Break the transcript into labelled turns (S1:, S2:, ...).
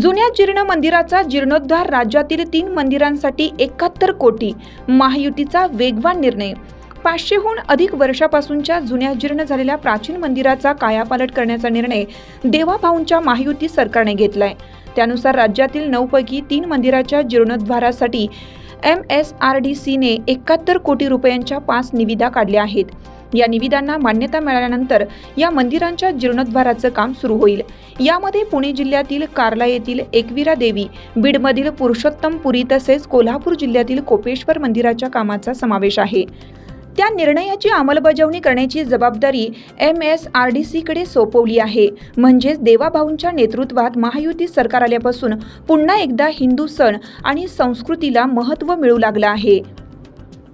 S1: जुन्या जीर्ण मंदिराचा जीर्णोद्धार राज्यातील तीन मंदिरांसाठी एकाहत्तर कोटी महायुतीचा वेगवान निर्णय. पाचशेहून अधिक वर्षापासूनच्या जुन्या जीर्ण झालेल्या प्राचीन मंदिराचा कायापालट करण्याचा निर्णय देवाभाऊंच्या महायुती सरकारने घेतलाय. त्यानुसार राज्यातील नऊपैकी तीन मंदिराच्या जीर्णोद्धारासाठी एम एस आर डी सीने एकाहत्तर कोटी रुपयांच्या पाच निविदा काढल्या आहेत. या निविदांना मान्यता मिळाल्यानंतर या मंदिरांच्या जीर्णोद्धाराचं काम सुरू होईल. यामध्ये पुणे जिल्ह्यातील कार्ला येथील एकविरा देवी बीडमधील पुरुषोत्तमपुरी तसेच कोल्हापूर जिल्ह्यातील कोपेश्वर मंदिराच्या कामाचा समावेश आहे. त्या निर्णयाची अंमलबजावणी करण्याची जबाबदारी एम एस आर डी सीकडे सोपवली आहे. म्हणजेच देवाभाऊंच्या नेतृत्वात महायुती सरकार आल्यापासून पुन्हा एकदा हिंदू सण आणि संस्कृतीला महत्त्व मिळू लागलं आहे.